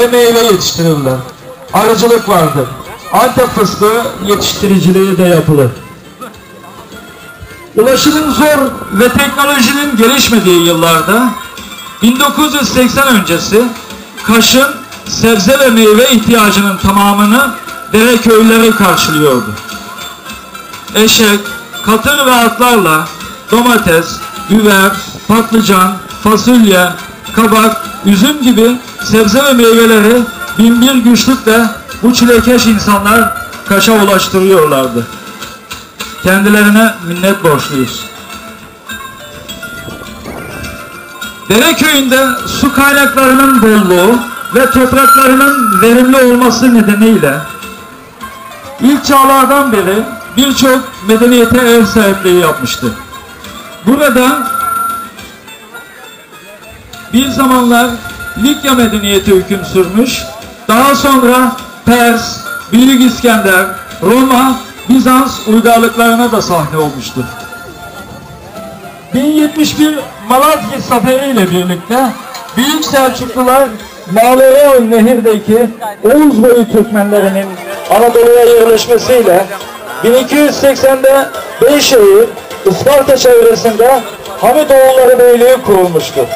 ve meyve yetiştirirler. Arıcılık vardır. Antep fıstığı yetiştiriciliği de yapılır. Ulaşımın zor ve teknolojinin gelişmediği yıllarda 1980 öncesi Kaş'ın sebze ve meyve ihtiyacının tamamını dere köyleri karşılıyordu. Eşek, katır ve atlarla domates, biber, patlıcan, fasulye, kabak, üzüm gibi sebze ve meyveleri binbir güçlükle bu çilekeş insanlar Kaş'a ulaştırıyorlardı. Kendilerine minnet borçluyuz. Dere köyünde su kaynaklarının bolluğu ve topraklarının verimli olması nedeniyle ilk çağlardan beri birçok medeniyete ev sahipliği yapmıştı. Burada bir zamanlar Likya medeniyeti hüküm sürmüş, daha sonra Pers, Büyük İskender, Roma, Bizans uygarlıklarına da sahne olmuştur. 1071 Malazgirt Zaferi ile birlikte Büyük Selçuklular Mağlayan Nehir'deki Oğuz boyu Türkmenlerinin Anadolu'ya yerleşmesiyle 1280'de Beyşehir, Isparta çevresinde Hamidoğulları Beyliği kurulmuştur.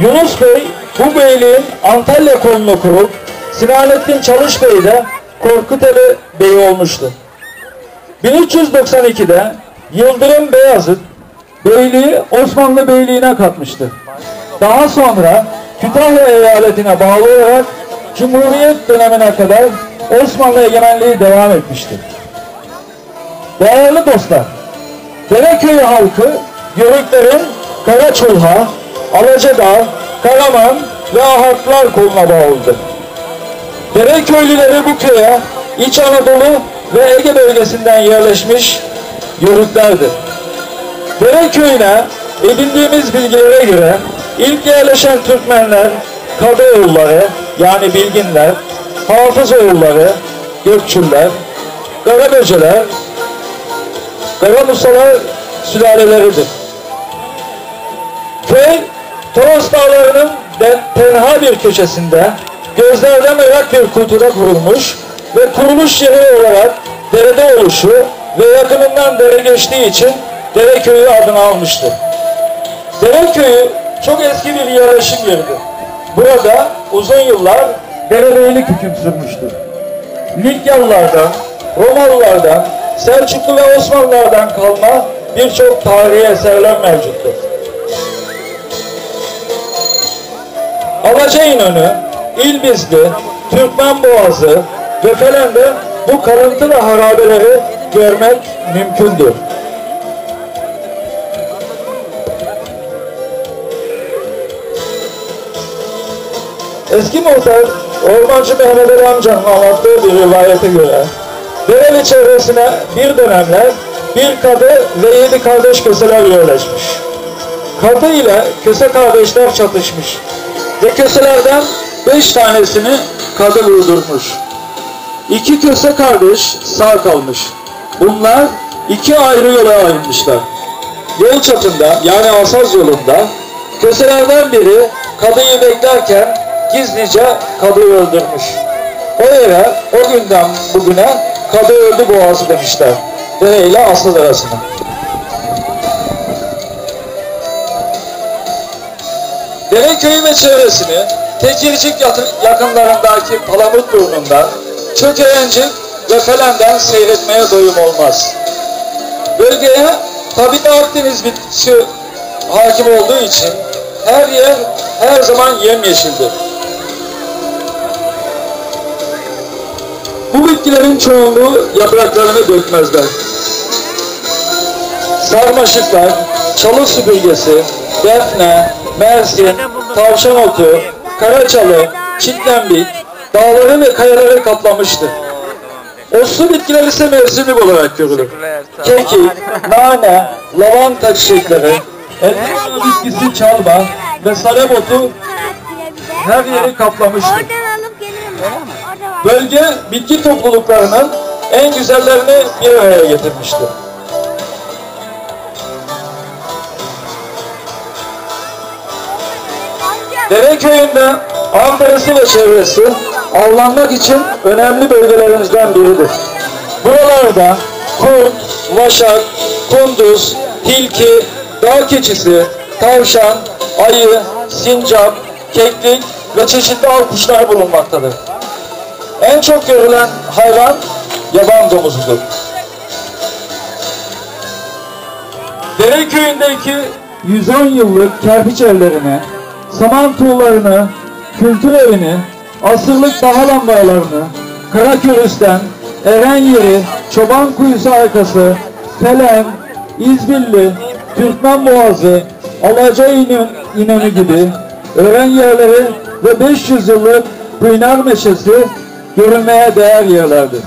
Yunus Bey bu beyliğin Antalya kolunu kurup Sinanettin Çalış Bey de Korkuteli Bey olmuştu. 1392'de Yıldırım Beyazıt beyliği Osmanlı Beyliği'ne katmıştı. Daha sonra Kütahya eyaletine bağlı olarak Cumhuriyet dönemine kadar Osmanlı egemenliği devam etmiştir. Değerli dostlar, Dereköy'ü halkı Yörüklerin Karaçulha, Alacadağ, Karaman ve Ahaklar koluna bağlıdır. Dereköylüleri bu köye İç Anadolu ve Ege bölgesinden yerleşmiş Yörüklerdir. Dereköy'üne edindiğimiz bilgilere göre ilk yerleşen Türkmenler Kadıoğulları yani Bilginler, Hafızoğulları, Gökçüller, Karaböceler, Karamusalar sülaleleridir. Köy Toros Dağları'nın tenha bir köşesinde gözlerden ırak bir kuytuda kurulmuş ve kuruluş yeri olarak derede oluşu ve yakınından dere geçtiği için Dere Köyü adını almıştır. Dere Köyü çok eski bir yerleşim yeridir. Burada uzun yıllar derebeylik hüküm sürmüştür. Likyalılardan, Romalılardan, Selçuklu ve Osmanlılardan kalma birçok tarihi eserler mevcuttur. Alaca İnönü, İlbizli, Türkmen Boğazı ve Felen'de bu kalıntı harabeleri görmek mümkündür. Eski muhtar Ormancı Mehmet Ali amcanın anlattığı bir rivayete göre Dereli çevresine bir dönemler bir kadı ve yedi kardeş köseler yerleşmiş. Kadı ile köse kardeşler çatışmış ve köselerden beş tanesini kadı vurdurmuş. İki köse kardeş sağ kalmış. Bunlar iki ayrı yola ayrılmışlar. Yol çatında yani Asaz yolunda köselerden biri kadıyı beklerken gizlice kadıyı öldürmüş. O yere o günden bugüne kadı öldü boğazı demişler. Dere ile Asıl arasına. Dereköy'ü ve çevresini Tekircik yakınlarındaki Palamut burnundan, Çökerencik ve Felen'den seyretmeye doyum olmaz. Bölgeye tabi de Akdeniz bitkisi hakim olduğu için her yer her zaman yemyeşildir. Bu bitkilerin çoğunluğu yapraklarını dökmezler. Sarmaşıklar, çalı süpürgesi, defne, mersin, tavşan otu, karaçalı, çitlenbik, dağları ve kayaları kaplamıştır. Otlu bitkiler ise mevsimlik olarak görülür. Kekik, nane, lavanta çiçekleri, elma bitkisi çalma ve salep otu her yeri var. Bölge bitki topluluklarının en güzellerini bir araya getirmiştir. Dere köyünde Ankara'sı ve çevresi avlanmak için önemli bölgelerimizden biridir. Buralarda kurt, vaşak, kunduz, tilki, dağ keçisi, tavşan, ayı, sincap, keklik ve çeşitli av kuşları bulunmaktadır. En çok görülen hayvan yaban domuzudur. Dere köyündeki 110 yıllık kerpiç evlerini, saman tuğlarını, kültür evini, asırlık daha lambalarını, Karakürüs'ten, Eren Yeri, Çoban Kuyusu arkası, Felen, İzbilli, Türkmen Boğazı, Alaca İnönü, İnönü gibi öğren yerleri ve 500 yıllık Pınar Meşesi görülmeye değer yerlerdir.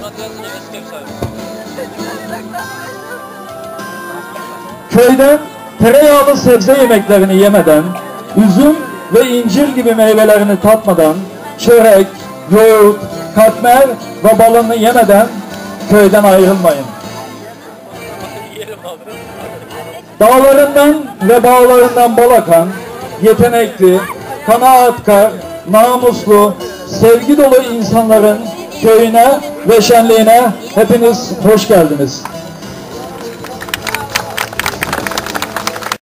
Köyden tereyağlı sebze yemeklerini yemeden, üzüm ve incir gibi meyvelerini tatmadan, çörek, yoğurt, katmer ve balını yemeden köyden ayrılmayın. Dağlarından ve bağlarından bal akan, yetenekli, kanaatkar, namuslu, sevgi dolu insanların köyüne ve şenliğine hepiniz hoş geldiniz.